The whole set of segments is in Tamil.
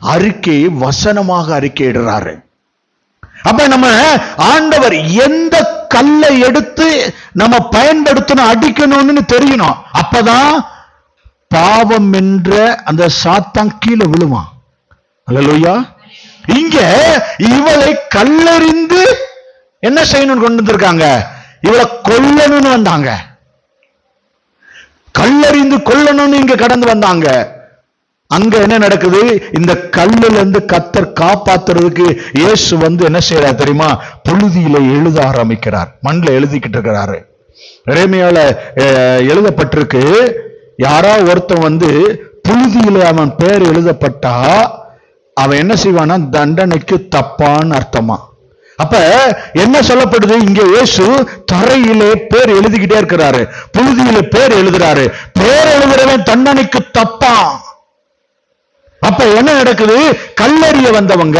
அறிக்கையை வசனமாக அறிக்கையிடுறாரு. அப்ப நம்ம ஆண்டவர் எந்த கல்லை எடுத்து நம்ம பயன்படுத்தணும் அடிக்கணும்னு தெரியணும் அப்பதான் பாவம் என்ற அந்த சாத்தான் கீழே விழுவான். இங்க இவளை கல்லறிந்து என்ன செய்யணும்னு கொண்டு வந்திருக்காங்க? இவளை கொல்லணும்னு வந்தாங்க. கல்லறிந்து கொல்லணும்னு இங்க கடந்து வந்தாங்க. அங்க என்ன நடக்குது? இந்த கல்லுல இருந்து கத்தர் காப்பாத்துறதுக்கு இயேசு வந்து என்ன செய்யறார் தெரியுமா? புழுதியில எழுத ஆரம்பிக்கிறார். மண்ணில் எழுதிக்கிட்டு இருக்கிறாரு. இறைமையால எழுதப்பட்டிருக்கு யாரா ஒருத்தன் வந்து புழுதியில அவன் பேர் எழுதப்பட்டா அவன் என்ன செய்வானா தண்டனைக்கு தப்பான்னு அர்த்தமா? அப்ப என்ன சொல்லப்படுது? இங்க இயேசு தரையிலே பேர் எழுதிக்கிட்டே இருக்கிறாரு. புழுதியில பேர் எழுதுறாரு. பேர் எழுதுறவன் தண்டனைக்கு தப்பான். அப்ப என்ன நடக்குது? கல்லறிய வந்தவங்க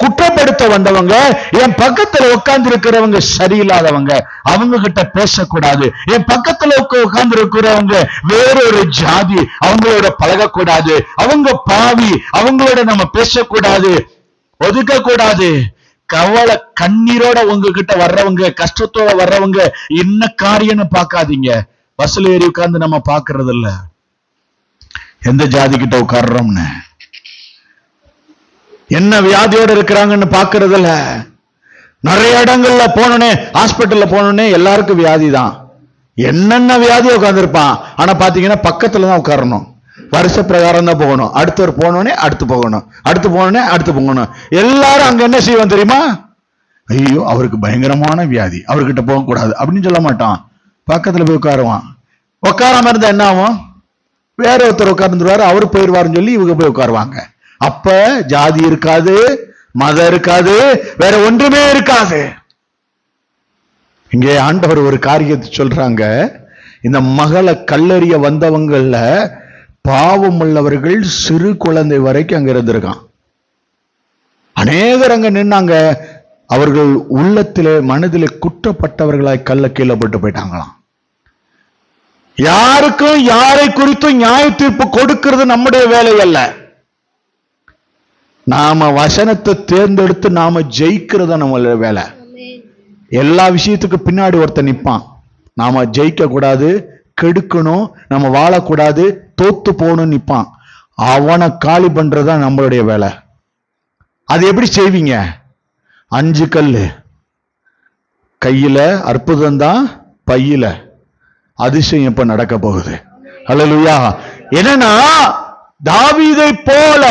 குற்றப்படுத்த வந்தவங்க என் பக்கத்துல உட்கார்ந்து இருக்கிறவங்க சரியில்லாதவங்க அவங்க கிட்ட பேசக்கூடாது. என் பக்கத்துல உட்கார்ந்து இருக்கிறவங்க வேறொரு ஜாதி அவங்களோட பழகக்கூடாது. அவங்க பாவி அவங்களோட நம்ம பேசக்கூடாது. ஒதுக்க கூடாது கவலை கண்ணீரோட உங்ககிட்ட வர்றவங்க கஷ்டத்தோட வர்றவங்க என்ன காரியம்னு பார்க்காதீங்க. பஸ்ல ஏறி உட்கார்ந்து நம்ம பாக்குறது இல்ல எந்த ஜாதி கிட்ட உட்கார்றோம்னு என்ன வியாதியோட இருக்கிறாங்கன்னு பாக்குறதுல நிறைய இடங்கள்ல போனோடனே ஹாஸ்பிட்டல்ல போனோடனே எல்லாருக்கும் வியாதி தான் என்னென்ன வியாதி உட்காந்துருப்பான் ஆனா பாத்தீங்கன்னா பக்கத்துல தான் உட்காரணும். வருஷ பிரகாரம் தான் போகணும். அடுத்தவர் போனோடனே அடுத்து போகணும். அடுத்து போனோடனே அடுத்து போகணும். எல்லாரும் அங்க என்ன செய்வோம் தெரியுமா? ஐயோ அவருக்கு பயங்கரமான வியாதி. அவர்கிட்ட போகக்கூடாது அப்படின்னு சொல்ல மாட்டான். பக்கத்துல போய் உட்காருவான். உட்காராம இருந்தா என்ன ஆகும்? வேற ஒருத்தர் உட்கார்ந்துருவாரு. அவர் போயிடுவாருன்னு சொல்லி இவங்க போய் உட்காருவாங்க. அப்ப ஜாதி இருக்காது மதம் இருக்காது வேற ஒன்றுமே இருக்காது. இங்கே ஆண்டவர் ஒரு காரியத்தை சொல்றாங்க. இந்த மகளை கல்லறிய வந்தவங்கள பாவம் உள்ளவர்கள் சிறு குழந்தை வரைக்கும் அங்க இருந்திருக்கான். அநேகர் அங்க நின்னாங்க. அவர்கள் உள்ளத்திலே மனதிலே குற்றப்பட்டவர்களாய் கல்ல கீழே போட்டு போயிட்டாங்களாம். யாருக்கும் யாரை குறித்தும் நியாய தீர்ப்பு கொடுக்கிறது நம்முடைய வேலை அல்ல. நாம வசனத்தை தேர்ந்தெடுத்து நாம ஜெயிக்கிறத நம்ம வேலை. எல்லா விஷயத்துக்கு பின்னாடி ஒருத்தன் நிப்பான். நாம ஜெயிக்க கூடாது கெடுக்கணும் நம்ம வாழக்கூடாது தோத்து போகணும் நிப்பான். அவனை காலி பண்றதுதான் நம்மளுடைய வேலை. அது எப்படி செய்வீங்க? அஞ்சு கல்லு. கையில அற்புதம் தான் பையில. அதிசயம் இப்ப நடக்க போகுது? அல்லா என்னன்னா தாவீதை போல